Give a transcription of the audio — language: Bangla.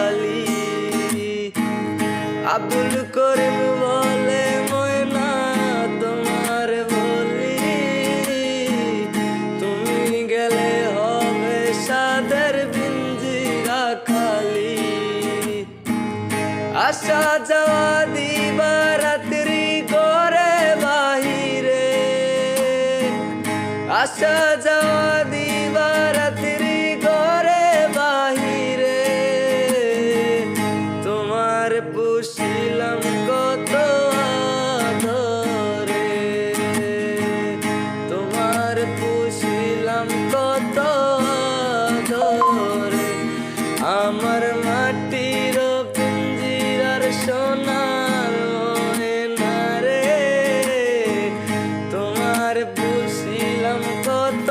খালি আব্দুল করিম বলে, ময়না তোমার বলি। তুমি গেলে হবে সাদের বিঞ্জিরা খালি। আশা যাওয়া দিবা রাত্রি করে বাহিরে। আশা যাওয়া ছিলাম কত ধরে তোমার পুষিলাম কত ধরে আমার মাটির রে। তোমার কত